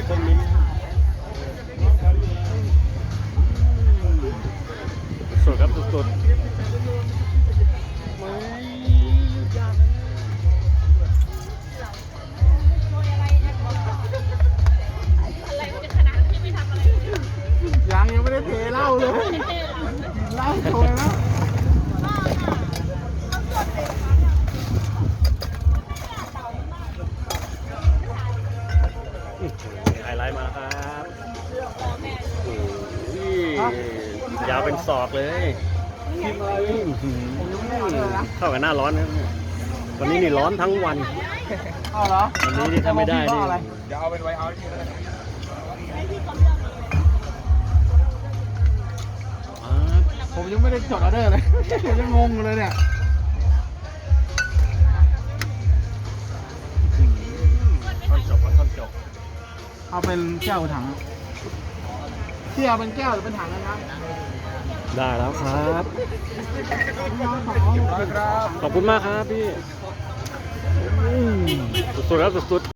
ก็บต้นมิ้นสดครับสดยังยังไม่ได้เทเหล้าเลยกินเหล้าโชยแล้วอืม มาครับโอ้ยาวเป็นศอกเลยเข้ากับหน้าร้อนนะวันนี้นี่ร้อนทั้งวันเอาเหรอวันนี้นี่ทำไม่ได้นี่เดี๋ยวเอาเป็นไวเอาที่นี่ผมยังไม่ได้จดออเดอร์เลยยังงงเลยเนี่ยท่อนจบท่อนจบ เอาเป็นแก้วหรือถังที่เอาเป็นแก้วหรือเป็นถังนะครับได้แล้วครับครับขอบคุณมากครับพี่อืมสุดๆแล้วสุดๆ